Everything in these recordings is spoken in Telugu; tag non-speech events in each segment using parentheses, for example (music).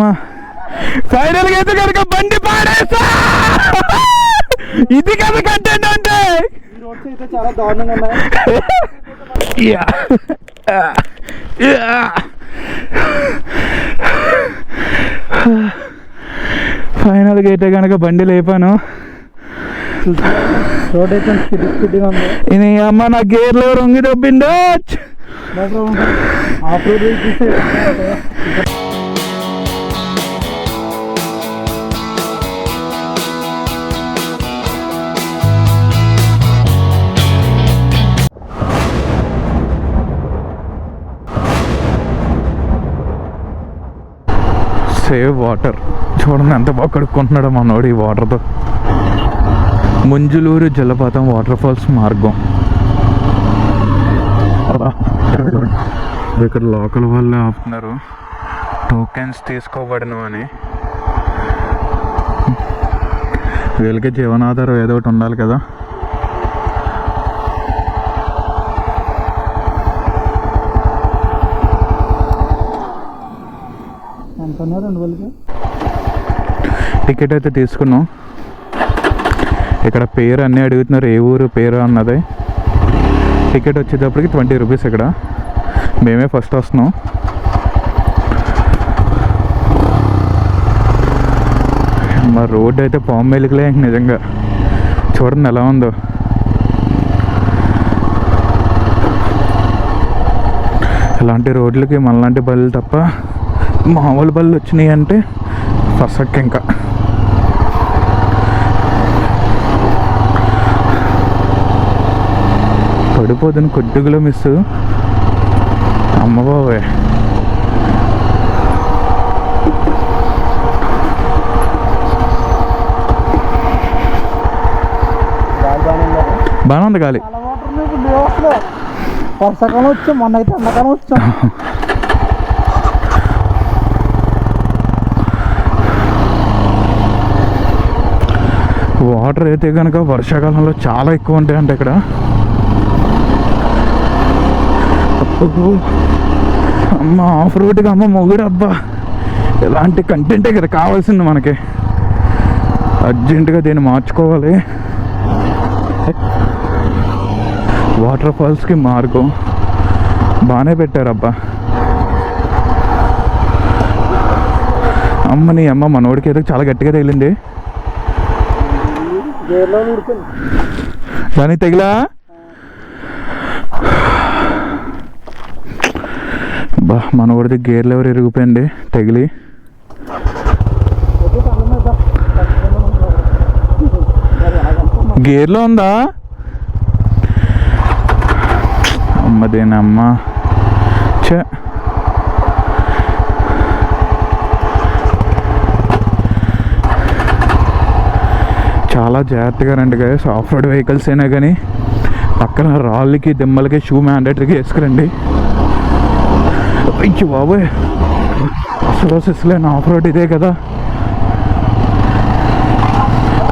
అమ్మా. ఫైనల్గా అయితే కనుక బండి పాడేసా! ఇది కదా కంటెంట్ అంటే! ఈ రోడ్స్ అయితే ఫైనల్గా అయితే కనుక బండి లేపాను. ఇది అమ్మ నా గేర్లో రొంగి దొబ్బిందో ఆఫ్ రోడ్ సేవ్ వాటర్. చూడండి ఎంత బాగా కడుక్కుంటున్నాడో మనోడు ఈ వాటర్తో. ముంజులూరు జలపాతం వాటర్ ఫాల్స్ మార్గం. ఇక్కడ లోకల్ వాళ్ళే ఆపుతున్నారు. టోకెన్స్ తీసుకోబడను అని. వీళ్ళకి జీవనాధారం ఏదో ఒకటి ఉండాలి కదా. రెండు వేలకి టికెట్ అయితే తీసుకున్నాం. ఇక్కడ పేరు అన్నీ అడుగుతున్నారు. ఏ ఊరు పేరు అన్నది. టికెట్ వచ్చేటప్పటికి ట్వంటీ రూపీస్ ఇక్కడ. మేమే ఫస్ట్ వస్తున్నాం. మా రోడ్ అయితే పాము మెలికలే నిజంగా. చూడండి ఎలా ఉందో. ఇలాంటి రోడ్లకి మనలాంటి బళ్ళు తప్ప మామూలు బళ్ళు వచ్చినాయి అంటే ఫస్ట్ ఇంకా. పడిపోతుంది కొద్దిగా మిస్. అమ్మ బాబాయ్. బాగా బాగానే ఉంది గాలి. వర్షాకాలం వచ్చాం మొన్న అయితే ఎండాకాలం వచ్చాం. (laughs) వాటర్ అయితే కనుక వర్షాకాలంలో చాలా ఎక్కువ ఉంటాయంట ఇక్కడ. అమ్మ ఆఫ్ రోడ్గా అమ్మ మొగుడు అబ్బా. ఇలాంటి కంటెంటే కదా కావాల్సింది మనకి. అర్జెంటుగా దీన్ని మార్చుకోవాలి. వాటర్ ఫాల్స్కి మార్గం. బాగానే పెట్టారబ్బా. అమ్మ నీ అమ్మ మనోడికి ఏదో చాలా గట్టిగా తగిలింది. దాని తగిలా? బా మన కూడా గేర్లు ఎవరు ఇరిగిపోయింది? తగిలి. గేర్లో ఉందా? అమ్మదేనమ్మా చే చాలా జాగ్రత్తగా రండి గైస్ ఆఫ్ రోడ్ వెహికల్స్ అయినా కానీ పక్కన రాళ్ళకి దిమ్మలకి షూ మ్యాండేటరీకి వేసుకురండి. అయ్యో బాబోయ్. అసలు ఆఫ్ రోడ్ ఇదే కదా.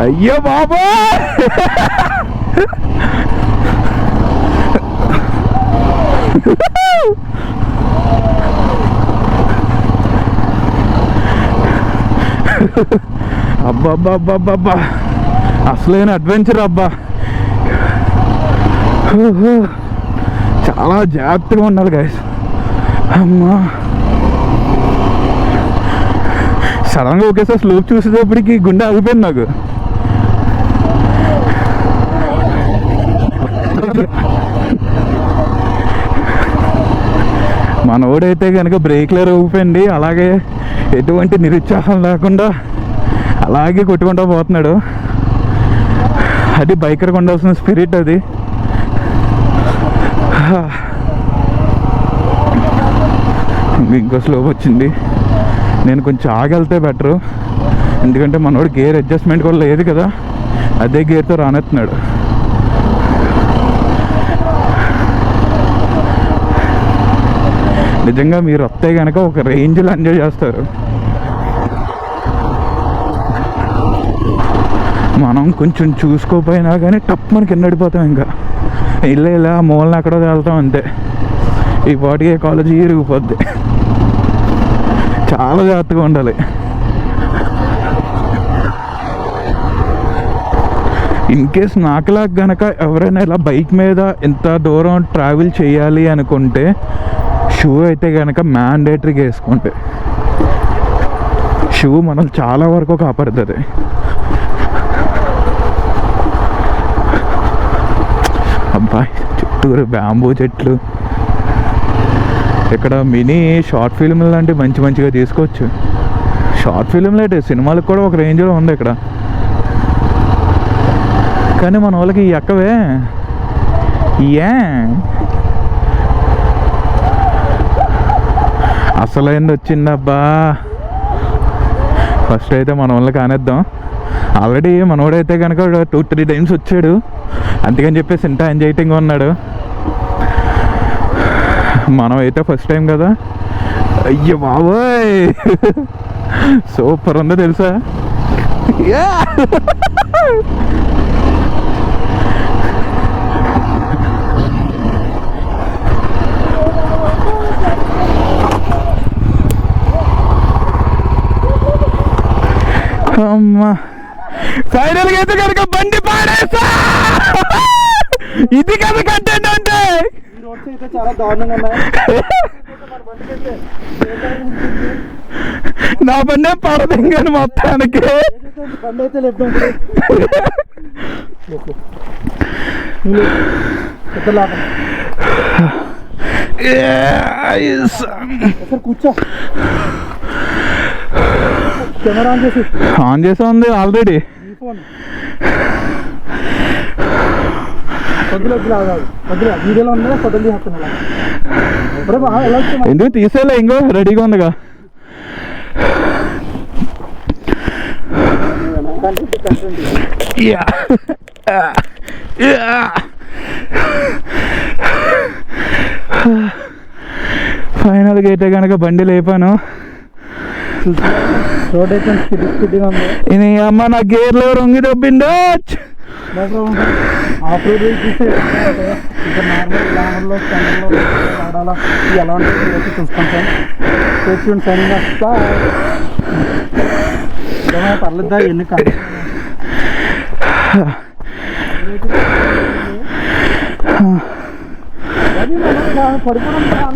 అయ్యో బాబా అబ్బా అబ్బా అబ్బా అబ్బా అబ్బా అసలైన అడ్వెంచర్ అబ్బా. చాలా జాగ్రత్తగా ఉండాలి గాయస్ అమ్మా. సడన్గా ఒకేసారి స్లోప్ చూసేటప్పటికి గుండె ఆగిపోయింది నాకు. మనోడైతే కనుక బ్రేక్లర్ ఊపండి అలాగే ఎటువంటి నిరుత్సాహం లేకుండా అలాగే కొట్టుకుంటూ పోతున్నాడు. అది బైకర్కి ఉండాల్సిన స్పిరిట్ అది. ఇంకో స్లోప్ వచ్చింది. నేను కొంచెం ఆగెళ్తే బెటరు ఎందుకంటే మనోడు గేర్ అడ్జస్ట్మెంట్ కూడా లేదు కదా. అదే గేర్తో రానెత్తున్నాడు. నిజంగా మీరు వస్తే కనుక ఒక రేంజ్లో ఎంజాయ్ చేస్తారు. మనం కొంచెం చూసుకోపోయినా కానీ టప్ మనకి కింద పడిపోతాం ఇంకా. ఇలా ఇలా మూలన ఎక్కడో వెళ్తాం అంతే. ఈ పాటికి కాలేజీ ఇరిగిపోద్ది. చాలా జాగ్రత్తగా ఉండాలి. ఇన్ కేస్ నాకులా గనక ఎవరైనా ఇలా బైక్ మీద ఇంత దూరం ట్రావెల్ చేయాలి అనుకుంటే షూ అయితే కనుక మ్యాండేటరీగా వేసుకుంటే. షూ మనం చాలా వరకు కాపాడుతుంది. చుట్టూరు బ్యాంబూ చెట్లు. ఇక్కడ మినీ షార్ట్ ఫిల్మ్లు లాంటివి మంచి మంచిగా తీసుకోవచ్చు. షార్ట్ ఫిల్మ్లు అయితే సినిమాలకు కూడా ఒక రేంజ్లో ఉంది ఇక్కడ. కానీ మన వాళ్ళకి ఈ ఎక్కవే ఏ? అసలైంది వచ్చిందబ్బా. ఫస్ట్ అయితే మన వాళ్ళకి కానేద్దాం. ఆల్రెడీ మనోడైతే కనుక టూ త్రీ టైమ్స్ వచ్చాడు. అందుకని చెప్పేసి ఇంత ఎంజాయిటింగ్గా ఉన్నాడు. మనం అయితే ఫస్ట్ టైం కదా. అయ్యో బాబోయ్! సూపర్ ఉందో తెలుసా? అమ్మా! ఫైనల్గా అయితే కనుక బండి పాడేసా ఇది కదా కంటెంట్ అంటే. నా బండి పడదింగని మొత్తానికి. కూర్చో కెమెరా ఆన్ చేసి ఆన్ చేసా ఉంది ఆల్రెడీ. ఫోన్ వద్దులు వద్దులు వద్దులు వీడియోలో ఫోటోలు ఎందుకు తీసేలే ఇంకో రెడీగా ఉందిగా. Content yeah. యా ఫైనల్గా అయితే కనుక బండి లేపాను. రోడ్ అయితే స్పీడ్ స్పీడ్గా ఉంది. ఇది అమ్మ నా గేర్లో రొంగి ప్రాబ్లం ఆఫ్ రోడ్ చూస్తే ఇంకా నార్మల్ గ్లామర్లో స్టాండర్లో ఆడాలా? ఎలా వచ్చి చూసుకుంటాం. చూసి సైనింగ్ వస్తా పర్లేదా ఎన్ని కాదు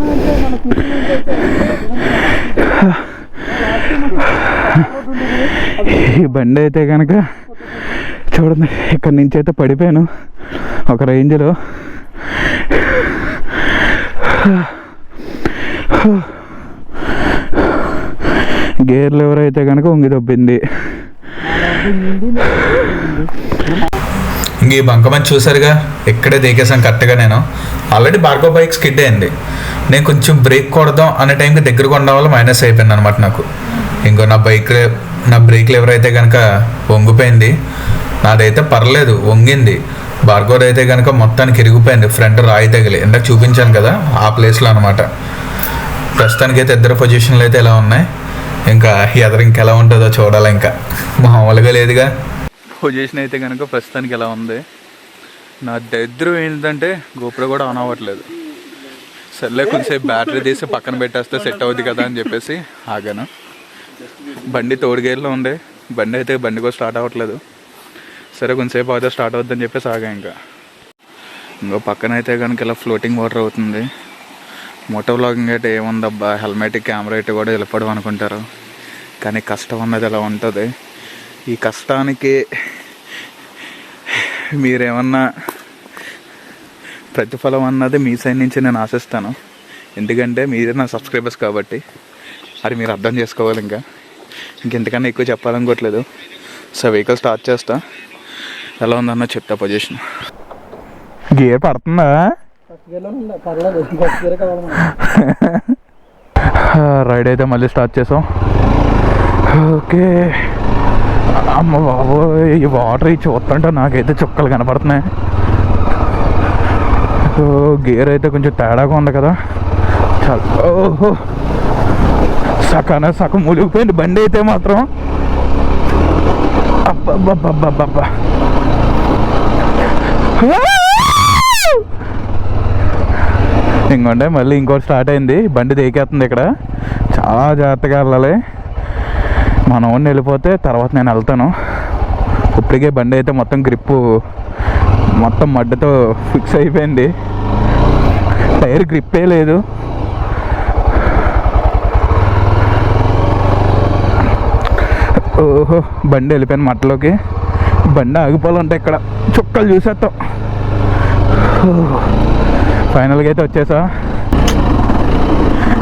అంటే మన ఈ బండి అయితే కనుక చూడండి ఇక్కడ నుంచి అయితే పడిపోయాను. ఒక రేంజ్లో. గేర్ లివర్ అయితే కనుక ఉంగి దొబ్బింది. ఇంక ఈ బంకమని చూసారుగా ఇక్కడే దిగేసాం కరెక్ట్గా నేను. ఆల్రెడీ బార్గో బైక్ స్కిడ్ అయింది. నేను కొంచెం బ్రేక్ కొడదాం అనే టైంకి దగ్గరకు ఉండడం వల్ల మైనస్ అయిపోయింది అనమాట నాకు. ఇంకో నా బైక్ నా బ్రేక్ లెవర్ అయితే కనుక వంగిపోయింది నాదైతే పర్లేదు వంగింది. బార్కోడ్ అయితే కనుక మొత్తానికి ఇరిగిపోయింది ఫ్రంట్ రాయి తగిలి. ఇందాక చూపించాను కదా ఆ ప్లేస్లో అనమాట ప్రస్తుతానికైతే ఇద్దరు పొజిషన్లు అయితే ఎలా ఉన్నాయి? ఇంకా ఎదరు ఇంకెలా ఉంటుందో చూడాలి ఇంకా. మామూలుగా లేదుగా. పొజిషన్ అయితే కనుక ప్రస్తుతానికి ఎలా ఉంది? నా దగ్గర ఏంటంటే గోపురం కూడా ఆన్ అవ్వట్లేదు. సర్లే కొంచెంసేపు బ్యాటరీ తీసి పక్కన పెట్టేస్తే సెట్ అవుద్ది కదా అని చెప్పేసి ఆగాను. బండి తోడుగేరులో ఉండే బండి అయితే బండి కూడా స్టార్ట్ అవ్వట్లేదు. సరే కొంచెంసేపు అయితే స్టార్ట్ అవుద్దని చెప్పేసి ఆగా ఇంకా. ఇంకో పక్కన అయితే కనుక ఇలా ఫ్లోటింగ్ వాటర్ అవుతుంది. మోటో వ్లాగింగ్ అయితే ఏముందబ్బా హెల్మెట్ కెమెరా అయితే కూడా వెళ్ళిపోవడం అనుకుంటారు. కానీ కష్టం అన్నది ఎలా ఉంటుంది? ఈ కష్టానికి మీరేమన్నా ప్రతిఫలం అన్నది మీ సైడ్ నుంచి నేను ఆశిస్తాను. ఎందుకంటే మీరే నా సబ్స్క్రైబర్స్ కాబట్టి అది మీరు అర్థం చేసుకోవాలి ఇంకా. ఇంకెంతకన్నా ఎక్కువ చెప్పాలనుకోవట్లేదు. సో వెహికల్ స్టార్ట్ చేస్తా. ఎలా ఉందన్న చెప్తా పొజిషన్. గేర్ పడుతుందా? (laughs) రైడ్ అయితే మళ్ళీ స్టార్ట్ చేసాం. ఓకే. అమ్మ బాబు ఈ వాటర్ ఈ చూస్తుంటే నాకైతే చుక్కలు కనపడుతున్నాయి. ఓ, గేర్ అయితే కొంచెం తేడాగా ఉంది కదా. చాలా. ఓహో. సకాన సగం మునిగిపోయింది బండి అయితే మాత్రం. అబ్బా ఇంకొంటే మళ్ళీ ఇంకోటి స్టార్ట్ అయింది. బండి దేకేస్తుంది ఇక్కడ. చాలా జాగ్రత్తగా వెళ్ళాలి. మన ఓన్ వెళ్ళిపోతే తర్వాత నేను వెళ్తాను. ఇప్పటికే బండి అయితే మొత్తం గ్రిప్పు మొత్తం మడ్డతో ఫిక్స్ అయిపోయింది. టైర్ గ్రిప్పే లేదు. ఓహో బండి వెళ్ళిపోయాను మట్టలోకి. బండి ఆగిపోవాలంటే ఇక్కడ చుక్కలు చూసేస్తాం. ఫైనల్గా అయితే వచ్చేసా.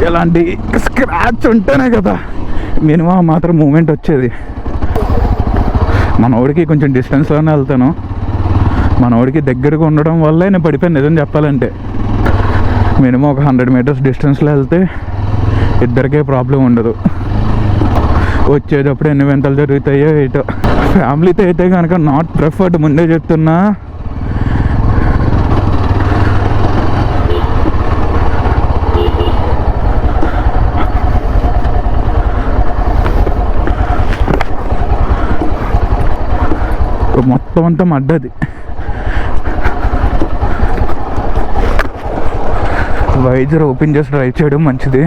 ఇలాంటి స్క్రాచ్ ఉంటేనే కదా మినిమం మాత్రం మూమెంట్ వచ్చేది. మన ఓడికి కొంచెం డిస్టెన్స్లోనే వెళ్తాను. మన ఓడికి దగ్గరగా ఉండడం వల్లే నేను పడిపోయాను నిజం చెప్పాలంటే. మినిమం ఒక హండ్రెడ్ మీటర్స్ డిస్టెన్స్లో వెళ్తే ఇద్దరికే ప్రాబ్లం ఉండదు. వచ్చేటప్పుడు ఎన్ని వెంటలు జరుగుతాయో ఏటో. ఫ్యామిలీతో అయితే కనుక నాట్ ప్రిఫర్డ్ ముందే చెప్తున్నా. మొత్తం అంతా మడ్డది. వైజర్ ఓపెన్ చేసి డ్రైవ్ చేయడం మంచిది.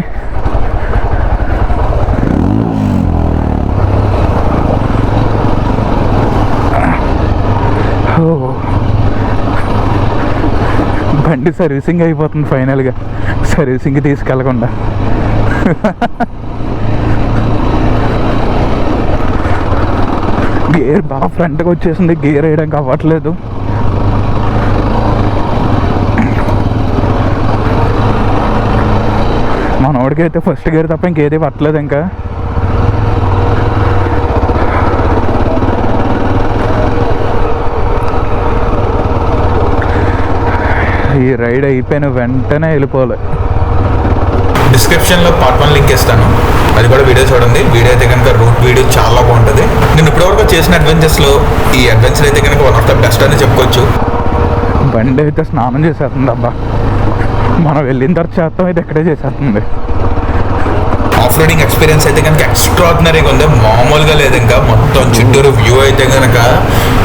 బండి సర్వీసింగ్ అయిపోతుంది ఫైనల్గా. సర్వీసింగ్ తీసుకెళ్ళకుండా. గేర్ బాగా ఫ్రంట్కి వచ్చేసింది. గేర్ వేయడానికి అవ్వట్లేదు. మనోడికైతే ఫస్ట్ గేర్ తప్ప ఇంకేది పట్టలేదు ఇంకా. ఈ రైడ్ అయిపోయిన వెంటనే వెళ్ళిపోవాలి. డిస్క్రిప్షన్లో పార్ట్ వన్ లింక్ ఇస్తాను. అది కూడా వీడియో చూడండి. వీడియో అయితే కనుక రూట్ వీడియో చాలా బాగుంటుంది. నేను ఇప్పటివరకు చేసిన అడ్వెంచర్స్లో ఈ అడ్వెంచర్ అయితే కనుక వన్ ఆఫ్ ద బెస్ట్ అని చెప్పుకోవచ్చు. బండి అయితే స్నానం చేసేస్తుంది అబ్బా మనం వెళ్ళిన తర్వాత అయితే ఇక్కడే చేసేస్తుంది. ఆఫ్ రోడింగ్ ఎక్స్పీరియన్స్ అయితే కనుక ఎక్స్ట్రాడినరీగా ఉంది. మామూలుగా లేదు ఇంకా. మొత్తం చుట్టూరు వ్యూ అయితే కనుక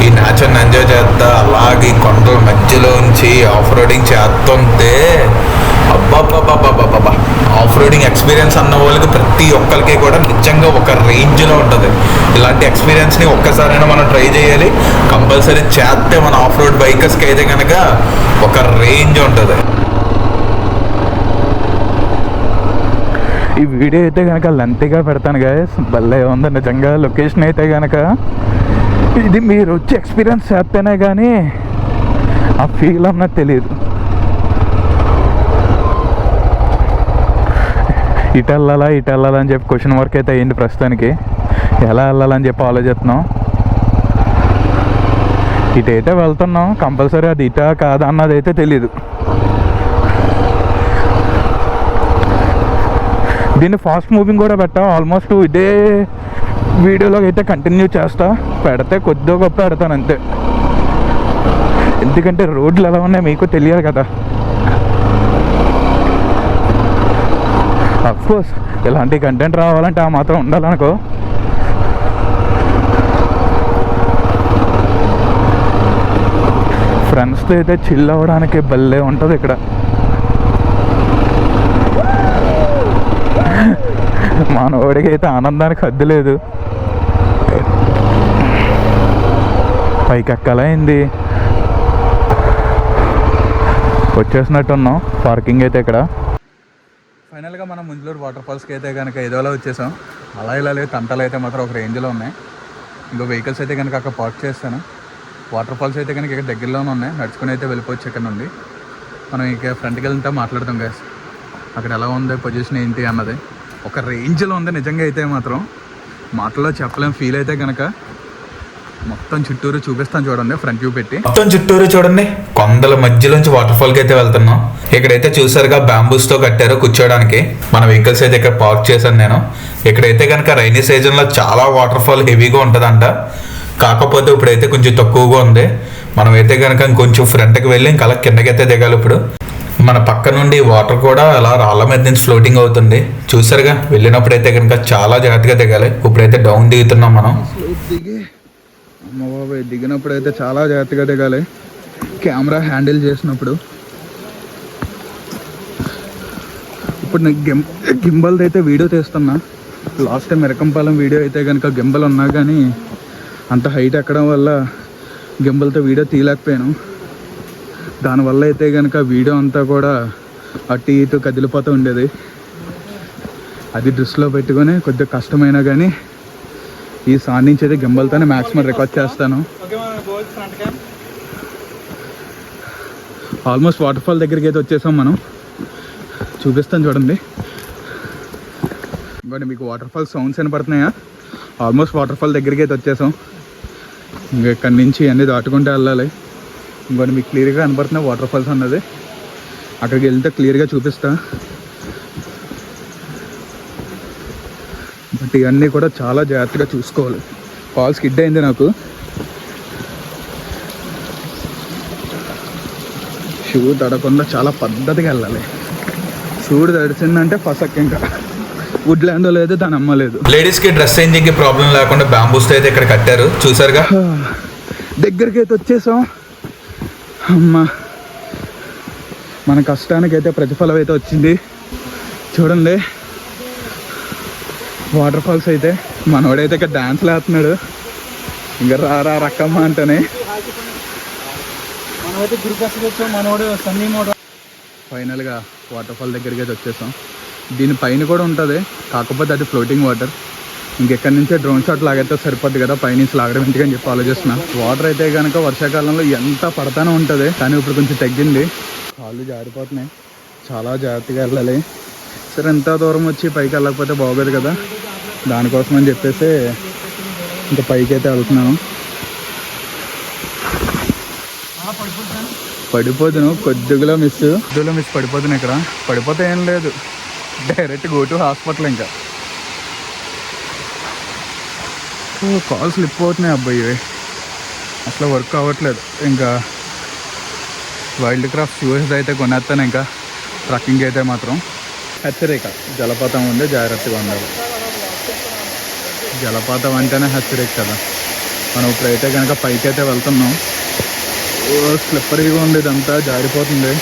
ఈ నేచర్ని ఎంజాయ్ చేస్తా. అలాగే కొండల మధ్యలోంచి ఆఫ్ రోడింగ్ చేస్తుంటే అబ్బాబ్బాబ్బాబ్బాబ్బా ఆఫ్ రోడింగ్ ఎక్స్పీరియన్స్ అన్న వాళ్ళకి ప్రతి ఒక్కరికి కూడా నిజంగా ఒక రేంజ్లో ఉంటుంది. ఇలాంటి ఎక్స్పీరియన్స్ని ఒక్కసారైనా మనం ట్రై చేయాలి. కంపల్సరీ చేస్తే మన ఆఫ్ రోడ్ బైకర్స్కి అయితే కనుక ఒక రేంజ్ ఉంటుంది. ఈ వీడియో అయితే కనుక లెంతీగా పెడతాను గాయస్ భలే ఉంది నిజంగా. లొకేషన్ అయితే కనుక ఇది మీరు వచ్చి ఎక్స్పీరియన్స్ చేస్తేనే కానీ ఆ ఫీల్ అన్నది తెలియదు ఇటు వెళ్ళాలా ఇటు వెళ్ళాలా అని చెప్పి క్వశ్చన్ వర్క్ అయితే అయ్యింది ప్రస్తుతానికి. ఎలా వెళ్ళాలని చెప్పి ఆలోచిస్తున్నాం. ఇటు అయితే వెళ్తున్నాం. కంపల్సరీ అది ఇటా కాదా అన్నది అయితే తెలియదు దీన్ని ఫాస్ట్ మూవింగ్ కూడా పెట్టా. ఆల్మోస్ట్ ఇదే వీడియోలో అయితే కంటిన్యూ చేస్తా. పెడితే కొద్దిగా గొప్ప పెడతాను అంతే. ఎందుకంటే రోడ్లు ఎలా ఉన్నాయో మీకు తెలియాలి కదా. అఫ్కోర్స్ ఇలాంటి కంటెంట్ రావాలంటే ఆ మాత్రం ఉండాలనుకో. ఫ్రెండ్స్తో అయితే చిల్ అవ్వడానికి భలే ఉంటుంది ఇక్కడ. మనోడికి అయితే ఆనందానికి హద్దు లేదు. పైకి ఎక్కాలైంది వచ్చేసినట్టున్నాం. పార్కింగ్ అయితే ఇక్కడ. ఫైనల్గా మనం ముంజలూరు వాటర్ ఫాల్స్కి అయితే కనుక ఏదోలా వచ్చేసాం. అలా ఇలా లేదు. తంటాలు అయితే మాత్రం ఒక రేంజ్లో ఉన్నాయి. ఇంకో వెహికల్స్ అయితే కనుక అక్కడ పార్క్ చేస్తాను. వాటర్ ఫాల్స్ అయితే కనుక ఇక్కడ దగ్గరలోనే ఉన్నాయి. నడుచుకుని అయితే వెళ్ళిపోవచ్చు ఇక్కడ నుండి. మనం ఇక ఫ్రంట్కి వెళ్తే మాట్లాడతాం గ్యాస్ అక్కడ ఎలా ఉంది పొజిషన్ ఏంటి అన్నది. ఒక రేంజ్లో ఉంది నిజంగా అయితే మాత్రం. మాటల్లో చెప్పలేం ఫీల్ అయితే కనుక మొత్తం చుట్టూరు చూపిస్తాను చూడండి ఫ్రంట్ వ్యూ పెట్టి. మొత్తం చుట్టూరు చూడండి. కొండల మధ్యలోంచి వాటర్ ఫాల్కి అయితే వెళ్తున్నాం. ఇక్కడైతే చూసారుగా బ్యాంబూస్తో కట్టారు కూర్చోడానికి. మన వెహికల్స్ అయితే ఇక్కడ పార్క్ చేశాను నేను. ఇక్కడైతే కనుక రైనీ సీజన్లో చాలా వాటర్ ఫాల్ హెవీగా ఉంటదంట. కాకపోతే ఇప్పుడైతే కొంచెం తక్కువగా ఉంది. మనం అయితే కనుక ఇంకొంచెం ఫ్రంట్కి వెళ్ళి ఇంకా అలా కిందకైతే దిగాలి ఇప్పుడు. మన పక్క నుండి వాటర్ కూడా అలా రాళ్ళ మీద నుంచి ఫ్లోటింగ్ అవుతుంది. చూసారుగా వెళ్ళినప్పుడు అయితే కనుక చాలా జాగ్రత్తగా దిగాలి. ఇప్పుడైతే డౌన్ దిగుతున్నాం మనం. దిగి అమ్మ బాబాయ్ దిగినప్పుడు అయితే చాలా జాగ్రత్తగా దిగాలి. కెమెరా హ్యాండిల్ చేసినప్పుడు. ఇప్పుడు నేను గిం గింబల్ది అయితే వీడియో తీస్తున్నా. లాస్ట్ టైం ఎరకంపాలెం వీడియో అయితే కనుక గింబల్ ఉన్నా కానీ అంత హైట్ ఎక్కడం వల్ల గింబల్తో వీడియో తీయలేకపోయాను. దానివల్ల అయితే కనుక వీడియో అంతా కూడా అటు ఇటు కదిలిపోతూ ఉండేది. అది దృష్టిలో పెట్టుకొని కొద్దిగా కష్టమైనా కానీ ఈ సార్ నుంచి అయితే గింబల్తోనే మ్యాక్సిమం రికార్డ్ చేస్తాను. ఆల్మోస్ట్ వాటర్ ఫాల్ దగ్గరికి అయితే వచ్చేసాం మనం. చూపిస్తాను చూడండి. ఇంకోటి మీకు వాటర్ ఫాల్ సౌండ్స్ వినపడుతున్నాయా? ఆల్మోస్ట్ వాటర్ ఫాల్ దగ్గరికి అయితే వచ్చేసాం. ఇంకా ఇక్కడి నుంచి అన్నీ దాటుకుంటూ వెళ్ళాలి. ఇంకోటి మీకు క్లియర్గా కనపడుతున్నాయి. వాటర్ ఫాల్స్ అన్నది. అక్కడికి వెళ్తే క్లియర్గా చూపిస్తా. బట్ ఇవన్నీ కూడా చాలా జాగ్రత్తగా చూసుకోవాలి. కాల్ స్కిడ్ అయింది నాకు. షూ తడకుండా చాలా పద్ధతిగా వెళ్ళాలి. షూ తడిచిందంటే ఫస్ట్ ఇంకా. వుడ్ ల్యాండ్ లేదు దాని అమ్మలేదు లేడీస్కి డ్రెస్ చేంజింగ్కి ప్రాబ్లం లేకుండా బ్యాంబూస్ అయితే ఇక్కడ కట్టారు. చూసారుగా? దగ్గరికి అయితే వచ్చేసాం. అమ్మా. మన కష్టానికి అయితే ప్రతిఫలం అయితే వచ్చింది. చూడండి. వాటర్ ఫాల్స్ అయితే మనోడైతే ఇక్కడ డాన్స్లు వేస్తున్నాడు ఇంకా రా రా రక్కమ్మ అంటేనే. ఫైనల్గా వాటర్ ఫాల్ దగ్గరికి అయితే వచ్చేసాం. దీని పైన కూడా ఉంటుంది. కాకపోతే అది ఫ్లోటింగ్ వాటర్ ఇంకెక్కడి నుంచే డ్రోన్ షాట్ లాగైతే సరిపోద్ది కదా పైనుంచి లాగడం ఎందుకని చెప్పి ఆలోచిస్తున్నా. వాటర్ అయితే కనుక వర్షాకాలంలో ఎంత పడతానే ఉంటుంది కానీ ఇప్పుడు కొంచెం తగ్గింది. కాళ్ళు జారిపోతున్నాయి. చాలా జాగ్రత్తగా వెళ్ళాలి. సరే ఎంత దూరం వచ్చి పైకి వెళ్ళకపోతే బాగోదు కదా. దానికోసం అని చెప్పేసి ఇంకా పైకి అయితే వెళ్తున్నాను. పడిపోతును కొద్దిగా మిస్ కొద్దిగా మిస్ పడిపోతున్నాను ఇక్కడ. పడిపోతే ఏం లేదు. డైరెక్ట్ గో టు హాస్పిటల్ ఇంకా. కాల్ స్లిప్ అవుతున్నాయి అబ్బాయి ఇవి. అసలు వర్క్ అవ్వట్లేదు. ఇంకా వైల్డ్ క్రాఫ్ట్ షూస్ అయితే కొనేస్తాను ఇంకా. ట్రక్కింగ్ అయితే మాత్రం. హెచ్చరిక. జలపాతం ఉంది జాగ్రత్తగా ఉండాలి. జలపాతం అంటేనే హెచ్చరిక కదా. మనం ఇప్పుడైతే కనుక పైకి అయితే వెళ్తున్నాం. స్లిప్పరీగా ఉంది ఇదంతా. జారిపోతుంది.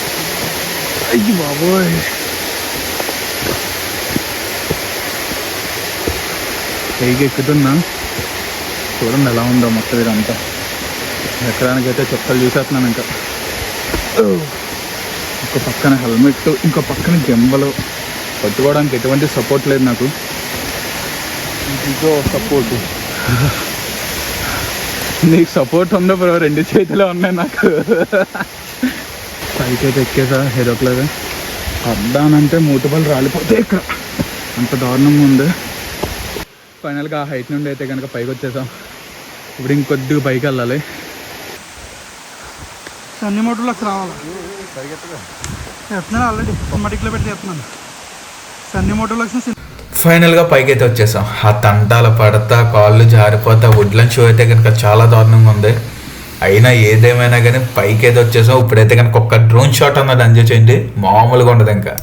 అయ్యి బాబోయ్. పైకి ఎక్కుతున్నా. చూడండి ఎలా ఉందో మొత్తం ఇదంతా. ఎక్కడానికైతే అయితే చూసేస్తున్నాను ఇంకా. ఒక పక్కన హెల్మెట్ ఇంకో పక్కన గెంబలు పట్టుకోవడానికి ఎటువంటి సపోర్ట్ లేదు నాకు. ఇంకో సపోర్ట్ నీకు సపోర్ట్ ఉందో బ్రో రెండు చేతులు ఉన్నాయి నాకు. పైకి అయితే ఎక్కేసా హెరోక్లేదా అద్దానంటే మూతపల్లి రాలిపోతే ఇక్కడ. అంత దారుణంగా ఉంది. ఫైనల్గా ఆ హైట్ నుండి అయితే కనుక పైకి వచ్చేసాం. ఇప్పుడు ఇంకొద్దిగా పైకి వెళ్ళాలి. సన్నీ మోటార్లోకి రావాలి? చెప్తున్నాను ఆల్రెడీ మటిక్లో పెట్టి చెప్తున్నాను సన్నీ మోటార్లోకి ఫైనల్గా పైకి అయితే వచ్చేసాం. ఆ తంటాల పడతా కాళ్ళు జారిపోతా వుడ్లన్ షో అయితే కనుక చాలా దారుణంగా ఉంది. అయినా ఏదేమైనా కానీ పైకి అయితే వచ్చేసాం. ఇప్పుడైతే కనుక ఒక్క డ్రోన్ షాట్ అన్నది ఎంజాయ్ చేయండి. మామూలుగా ఉండదు ఇంకా.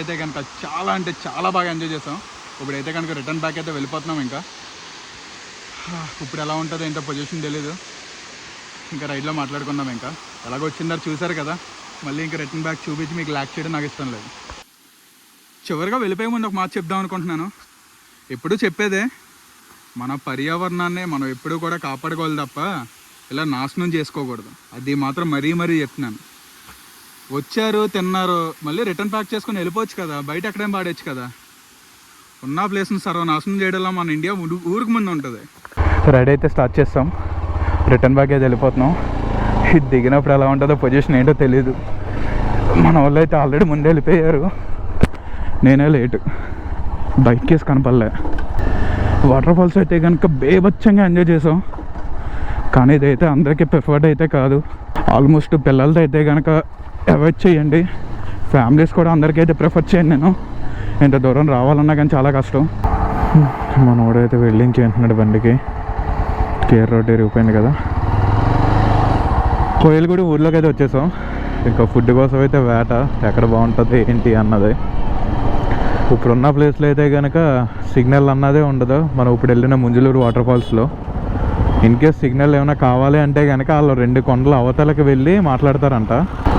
అయితే కనుక చాలా అంటే చాలా బాగా ఎంజాయ్ చేసాం ఇప్పుడైతే కనుక రిటర్న్ బ్యాక్ అయితే వెళ్ళిపోతున్నాం ఇంకా. ఇప్పుడు ఎలా ఉంటుందో ఏంటో పొజిషన్ తెలీదు. ఇంకా రైడ్లో మాట్లాడుకుందాం ఇంకా. ఎలాగో వచ్చిందారు చూసారు కదా. మళ్ళీ ఇంకా రిటర్న్ బ్యాక్ చూపించి మీకు ల్యాక్ చేయడం నాకు ఇష్టం లేదు. చివరిగా వెళ్ళిపోయే ముందు ఒక మాట చెప్దాం అనుకుంటున్నాను. ఎప్పుడూ చెప్పేదే మన పర్యావరణాన్ని మనం ఎప్పుడూ కూడా కాపాడుకోవాలి తప్ప ఇలా నాశనం చేసుకోకూడదు. అది మాత్రం మరీ మరీ చెప్తున్నాను. వచ్చారు తిన్నారు మళ్ళీ రిటర్న్ ప్యాక్ చేసుకొని వెళ్ళిపోవచ్చు కదా. బయట ఎక్కడేం పాడేచ్చు కదా. ఉన్న ప్లేస్ని సర్వనాశనం చేయడంలో మన ఇండియా ఊరికి ముందు ఉంటుంది. రెడీ అయితే స్టార్ట్ చేస్తాం. రిటర్న్ బ్యాక్ అయితే వెళ్ళిపోతున్నాం. ఇది దిగినప్పుడు ఎలా ఉంటుందో పొజిషన్ ఏంటో తెలియదు మన వాళ్ళు అయితే ఆల్రెడీ ముందే వెళ్ళిపోయారు. నేనే లేటు బైక్ కేసు కనపడలే. వాటర్ ఫాల్స్ అయితే కనుక బేబచ్చంగా ఎంజాయ్ చేసాం. కానీ ఇదైతే అందరికీ ప్రిఫర్డ్ అయితే కాదు. ఆల్మోస్ట్ పిల్లలతో అయితే కనుక అవాయిడ్ చేయండి. ఫ్యామిలీస్ కూడా అందరికీ ప్రిఫర్ చేయండి నేను. ఇంత దూరం రావాలన్నా కానీ చాలా కష్టం. మనోడైతే వెల్డింగ్ చేస్తున్నాడు బండికి? కేర్ రోడ్ ఇరిగిపోయింది కదా. కోయిలగూడి ఊర్లోకి అయితే వచ్చేసాం. ఇంకా ఫుడ్ కోసం అయితే వేట ఎక్కడ బాగుంటుంది ఏంటి అన్నది. ఇప్పుడున్న ప్లేస్లో అయితే కనుక సిగ్నల్ అన్నదే ఉండదు. మనం ఇప్పుడు వెళ్ళిన ముంజులూరు వాటర్ ఫాల్స్లో ఇన్ కేస్ సిగ్నల్ ఏమైనా కావాలి అంటే కనుక వాళ్ళు రెండు కొండల అవతలకి వెళ్ళి మాట్లాడతారంట.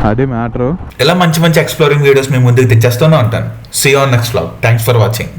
అది మ్యాటరు. ఇలా మంచి మంచి ఎక్స్ప్లోరింగ్ వీడియోస్ మేము ముందుకు తెచ్చేస్తూనే ఉంటాను see on next vlog thanks for watching